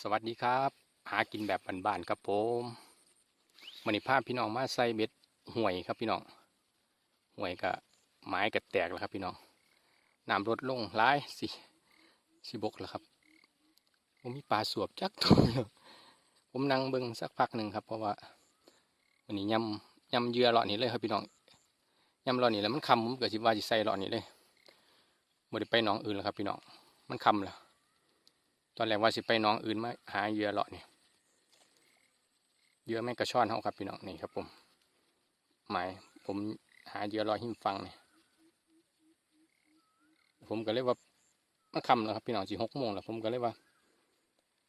สวัสดีครับ หากินแบบบ้านๆครับผมมันนี้พาพี่น้องมาใส่เบ็ดห่วยครับพี่น้องห่วยกับไม้กับแตกแล้วครับพี่น้องน้ำลดลงร้ายสิสิบกแล้วครับผมมีปลาสวบจักตัวเดียผมนั่งเบิ่งสักพักหนึ่งครับเพราะว่าวันนี้ยำยำเยื่อเลาะนี้เลยครับพี่น้องยำเลาะนี้แล้วมันคำผมเกิดสิว่าจะใส่เลาะนี้เลยไม่ได้ไปหนองอื่นแล้วครับพี่น้องมันคำแล้ว ตอนแรกว่าสิไปน้องอื่นมาหาเหยื่อเลาะนี่เหยื่อแม่งกระชอนเขาครับพี่น้องนี่ครับผมหมายผมหาเหยื่อเลาะหิมฟังนี่ผมก็เลยว่ามันคำแล้วครับพี่น้องสี่หกโมงแล้วผมก็เลยว่า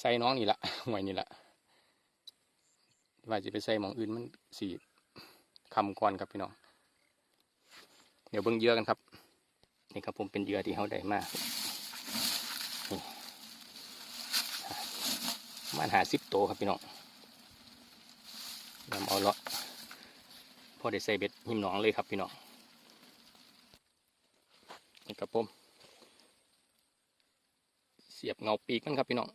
ใส่น้องนี่ละห่วยนี่ละว่าจะไปใส่หมองอื่นมันสี่คำก่อนครับพี่น้อง เดี๋ยวเบิ่งเหยื่อกันครับ นี่ครับผมเป็นเหยื่อที่เขาได้มา ประ มันหาสิบโตครับพี่น้องนำเอาเลาะพอได้ใส่เบ็ดหิมหนองเลยครับพี่น้องนี่ครับผมเสียบเงาปีกมันครับพี่น้อง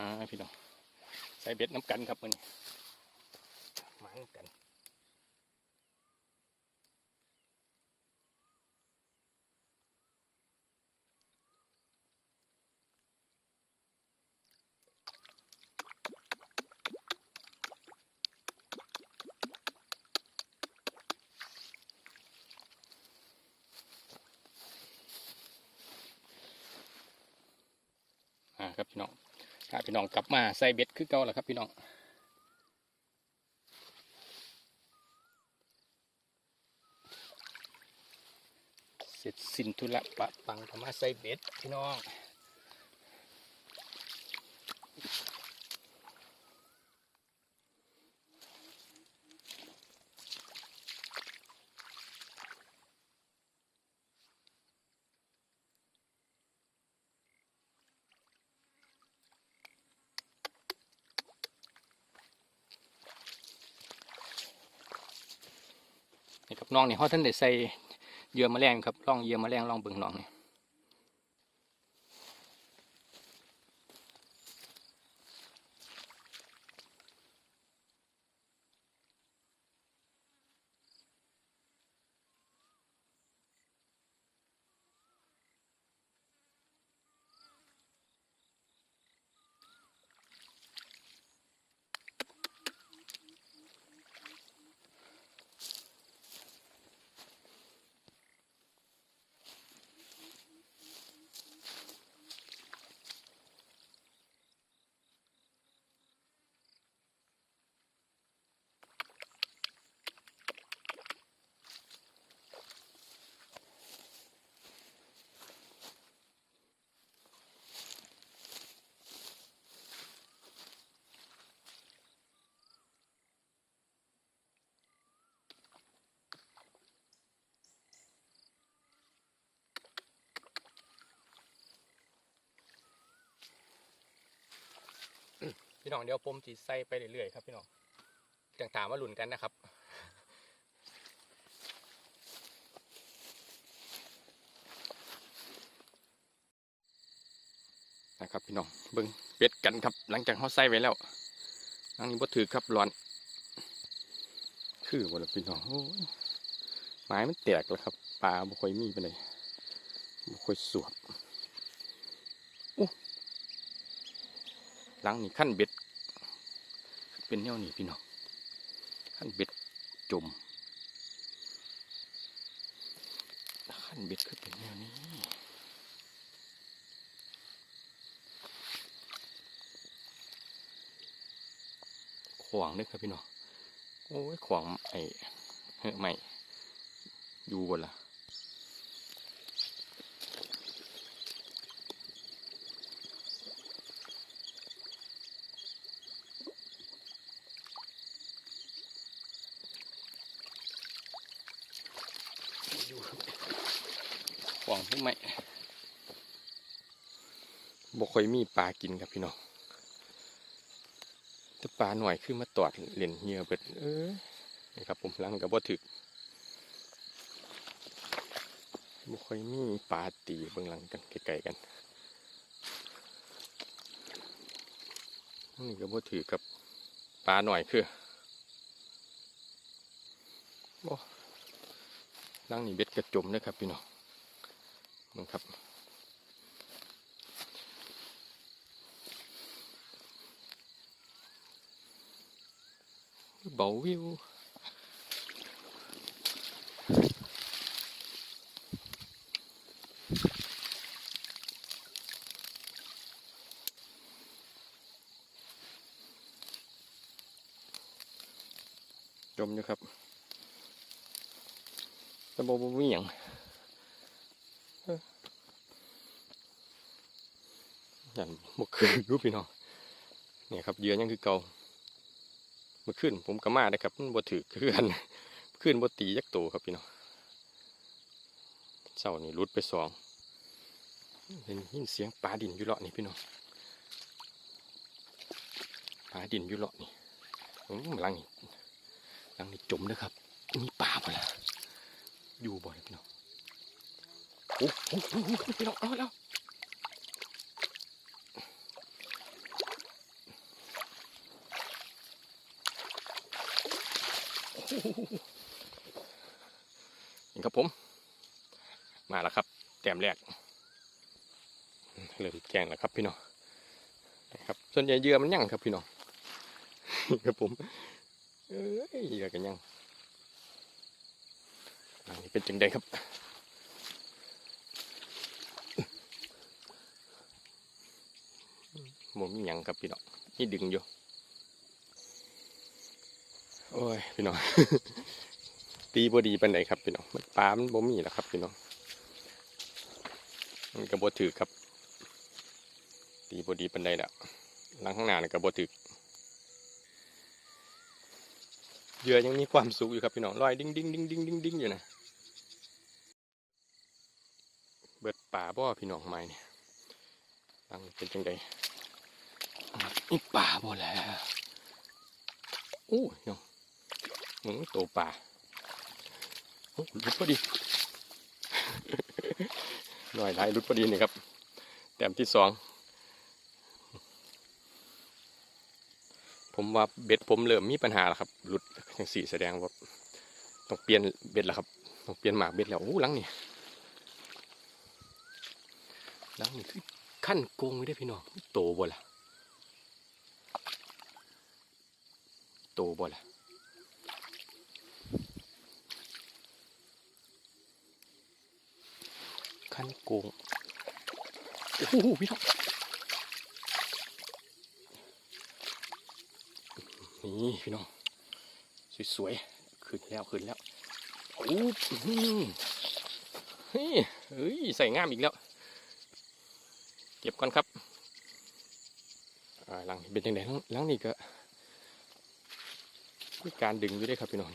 อ่า พี่น้องใส่เบ็ดน้ำกันครับมันหมาน้ำกันอ่าครับพี่น้อง ถ้าพี่น้องกลับมาใส่เบ็ดคือเก่าแล้วครับพี่น้องเสร็จสิ้นธุระปะปังธรรมาใส่เบ็ดพี่น้อง น้องนี่เขาท่านได้ใส่เยื่อแมลงครับล่องเยื่อแมลงล่องเบิ่งน้องนี่ พี่น้องเดี๋ยวผมจีใส่ไปเรื่อยๆครับพี่น้องต่างๆมาหลุนกันนะครับนะครับพี่น้องเบิ้งเป็ดกันครับ หลังจากเขาใส่ไว้แล้วนังนี้บ่ถือครับร้อน คือบ่ละพี่น้องโอ้ยไม้มันแตกแล้วครับปลาบ่ค่อยมีไปเลยบ่ค่อยสวบอู้หลังนี้ขั้นเบ็ด เป็นแนวนี้พี่น้องขั้นเบ็ดจมขั้นเบ็ดคือเป็นแนวนี้ขวางเด้อครับพี่น้องโอ้ยขวางไอ้เฮ้ยไม่อยู่บนละทำไมบ่ค่อยมีปลากินครับพี่น้องแต่ปลาหน่อยขึ้นมาตอดเล่นเหยื่อเบิดเอ้ยนี่ครับผมลังกับบ่ถึกบ่ค่อยมีปลาตีเบิ่งหลังกันไกลๆกันนี่ก็บ่ถือกับปลาหน่อยคือโอ้ลังนี่เบ็ดกระจมนะครับพี่น้อง มึงครับ เบาวิวจมอยู่ครับแต่บ่บ่มีหยังเอ้อ ยันบ่คืนรูปพี่น้องเนี่ยครับเยื่อยังคือเก่าเมื่อคืนผมก็มาได้ครับมันบ่ถือเคลื่อนขึ้นบ่ตียักษ์โตครับพี่น้องเสานี่รุดไปสองเห็นยินเสียงปลาดินอยู่เลาะนี่พี่น้องปลาดินอยู่เลาะนี่ผมลังนี่ลังนี่จมเด้อครับมีปลาบ่ล่ะอยู่บ่อยพี่น้องโอ้โหโอ้โหโอ้โหพี่น้องเอาแล้ว นี่ครับผม มาแล้วครับ แต้มแรก เริ่มแกงแล้วครับพี่น้องนะครับ ส่วนใหญ่เยื่อมันยั่งครับพี่น้องครับผม เอ้ยเยื่อกันยั่งอันนี้เป็นจังไดครับหมมีหยังครับพี่น้องนี่ดึงอยู่ อ้ยพี่น้องตีบอดีไปไหนครับพี่น้องมันปลามันบ่มีแล้วครับพี่น้องมันกระโบถือครับ ตีบอดีปันใดล้วหลังข้างหน้านี่กระโบถือเหยื่อยังมีความสุขอยู่ครับพี่น้องลอยดิ้งดิ้งดิ้งดิ้งดิ้งดิ้งอยู่นะเบิดป่าบ่พี่น้องไม้เนี่ยหลังเป็นจังไดนี่ป่าบ่แล้วโอ้ยน้อง มึงโตป่าโอ้หลุดพอดี หน่อยหลายลุดพอดีนี่ครับ แต้มที่สอง ผมว่าเบ็ดผมเริ่มมีปัญหาแล้วครับ หลุดอย่างสี่แสดงว่าต้องเปลี่ยนเบ็ดแล้วครับ ต้องเปลี่ยนหมากเบ็ดแล้วโอ้หลังนี่หลังนี่คือขั้นโกงไม่ได้พี่น้อง โตบ่ล่ะโตบ่ล่ะ ขั้นโกงโอ้โหพี่น้องนี่พี่น้องสวยๆขึ้นแล้วขึ้นแล้วโอ้อื้อหือเฮ้ยเฮ้ยใส่งามอีกแล้ว เก็บก่อนครับหลังเป็นยังไงหลังนี่ก็มีการดึงอยู่ได้วยครับพี่น้อง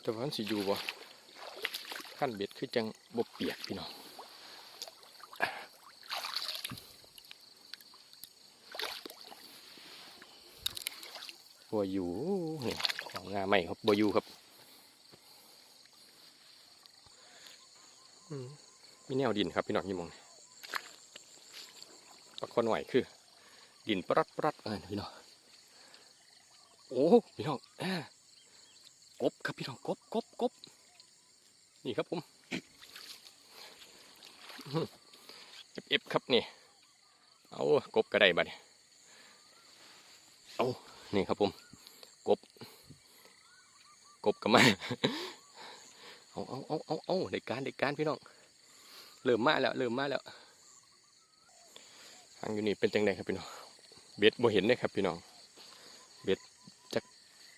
แต่ว่ามันสิอยู่บ่ขั้นเบ็ดคือจังบ่เปียกพี่น้อง บัวอยู่นี่ของงาใหม่ครับบัวอยู่ครับมีแนวดินครับพี่น้องยี่มงปลาคอหน่อยคือ ดินปรัดปรัดเออพี่น้องโอ้พี่น้องกบครับพี่น้องกบกบกบนี่ครับผมเอฟเอฟครับนี่ เอากบกระไดบัดเอานี่ครับผม กบ กบกับมาเอาเอาเอาเอาเอาเด็กการเด็กการพี่น้องเริ่มมาแล้วเริ่มมาแล้วทางอยู่นี่เป็นจังไดครับพี่น้องเบ็ดบ่เห็นเลยครับ พี่น้องเบ็ดจะ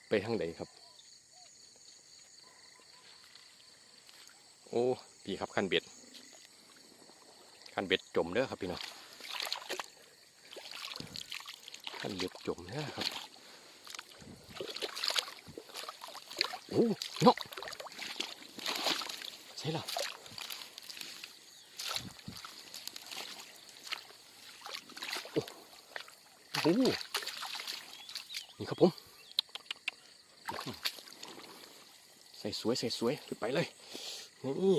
ไปทางใดครับ โอ้พี่ครับขั้นเบ็ดขั้นเบ็ดจมเด้อครับพี่น้องขั้นเบ็ดจมเด้อครับ โอ้เนาะใช่หรอโอ้โหนี่ครับผม ใส่สวยใส่สวยไปเลยนี่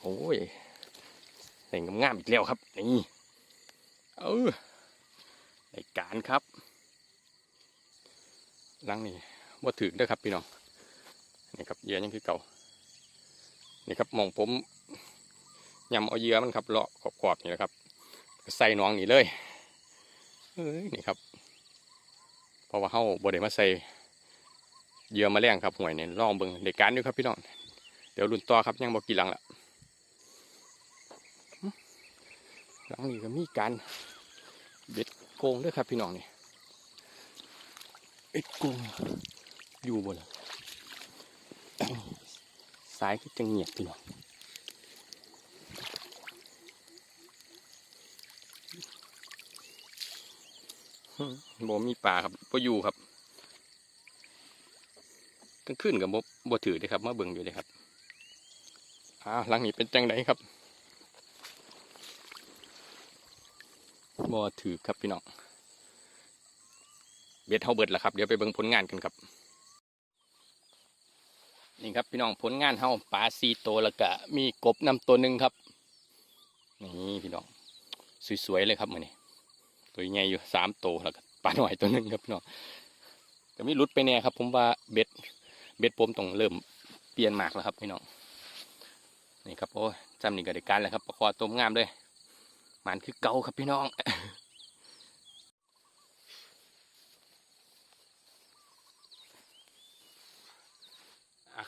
โอ้ยใส่งามๆอีกแล้วครับ นี่ เออในการครับ ลังนี่ว่าถึงเด้อครับ พี่น้องนี่ครับเยื่อยังคือเก่านี่ครับมองผมยำเอาเยื่อมันครับเลาะขอบๆนี่แหละครับ ใส่น้องนี่เลยเอ้ยนี่ครับเพราะว่าเฮาบ่ได้มาใส่เยื่อมาแรงครับห่วยเนี่ยลองเบิ่งในการอยู่ครับพี่น้องเดี๋ยวรุ่นต่อครับยังบ่กี่หลังละหลังนี้ก็มีการเบ็ดโกงด้วยครับพี่น้องนี่ เบ็ดกงอยู่บ่ล่ะสายก็จะเงียบพี่น้องบ่มีปลาครับบ่อยู่ครับกลางคืนกับบ่บ่ถือเลยครับมาเบิ่งอยู่เลยครับอ่าหลังนี้เป็นจังไดครับบ่ถือครับพี่น้อง เบ็ดเฮาเบิดแล้วครับเดี๋ยวไปเบิ่งผลงานกันครับนี่ครับพี่น้องผลงานเฮาปลาซีโตแล้วก็มีกบนำตัวหนึ่งครับนี่พี่น้องสวยๆเลยครับมือนี้ตัวใหญ่อยู่สามตัวแล้วก็ปลาหน่อยตัวหนึ่งครับพี่น้องก็มีรุดไปแน่ครับ ผมว่าเบ็ดเบ็ดผมต้องเริ่มเปลี่ยนหมากแล้วครับพี่น้องนี่ครับโอ้ยจำนี่ก็ได้การแล้วครับประคอต้มงามเลยมันคือเก่าครับพี่น้อง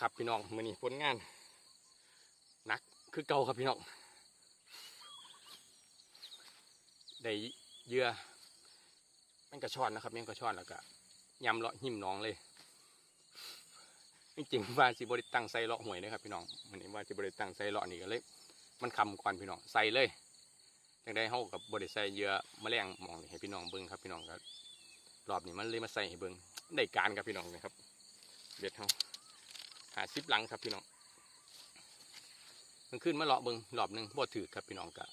ครับพี่น้องมือนี้ผลงานหนักคือเก่าครับพี่น้องได้เยื่อมันกระชอนนะครับมันกระชอนแล้วก็ยำเลาะหิมน้องเลยจริงๆว่าสิบริตั้งใส่เลาะหวยนะครับพี่น้องมันนี้ว่าสิบริตั้งใส่เลาะนี่ก็เลย มันคำก่อนพี่น้องใส่เลยจังได้เฮากับบริใส่เยื่อแมลงมองนี่ให้พี่น้องเบิ่งครับพี่น้องก็รอบนี้มันเลยมาใส่ให้เบิ่งได้การครับพี่น้องนะครับเบ็ดเฮา หาซิปหลังครับพี่น้องมันขึ้นมาเลาะเบิ่งรอบหนึงบ่ถือครับพี่น้องก็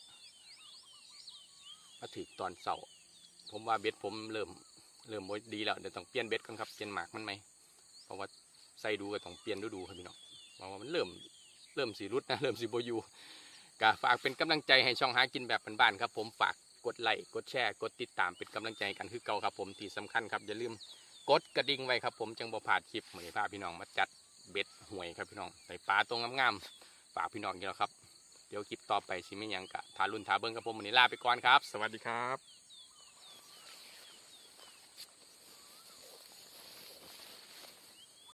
มาถึงตอนเสาร์ผมว่าเบ็ดผมเริ่มเริ่มดีแล้วเดี๋ยวต้องเปลี่ยนเบ็ดกันครับเปลี่ยนหมากมันไหมเพราะว่าใส่ดูก็ต้องเปลี่ยนฤดูครับพี่น้องเพราะว่ามันเริ่มเริ่มสีรุดนะเริ่มสีโบยูก็ฝากเป็นกำลังใจให้ช่องหากินแบบบ้านๆครับผมฝากกดไลค์กดแชร์กดติดตามเป็นกำลังใจกันคือเก่าครับผมที่สำคัญครับอย่าลืมกดกระดิ่งไว้ครับผมจังบ่พลาคลิปเหมือนพาพี่น้องมาจัด เบ็ดหวยครับพี่น้องใส่ปลาตรงงามๆฝากพี่น้องอยู่แล้วครับ เดี๋ยวคลิปต่อไปสิไม่ยังกะทารุ่นทาเบิ้งกับผมวันนี้ลาไปก่อนครับ สวัสดีครับ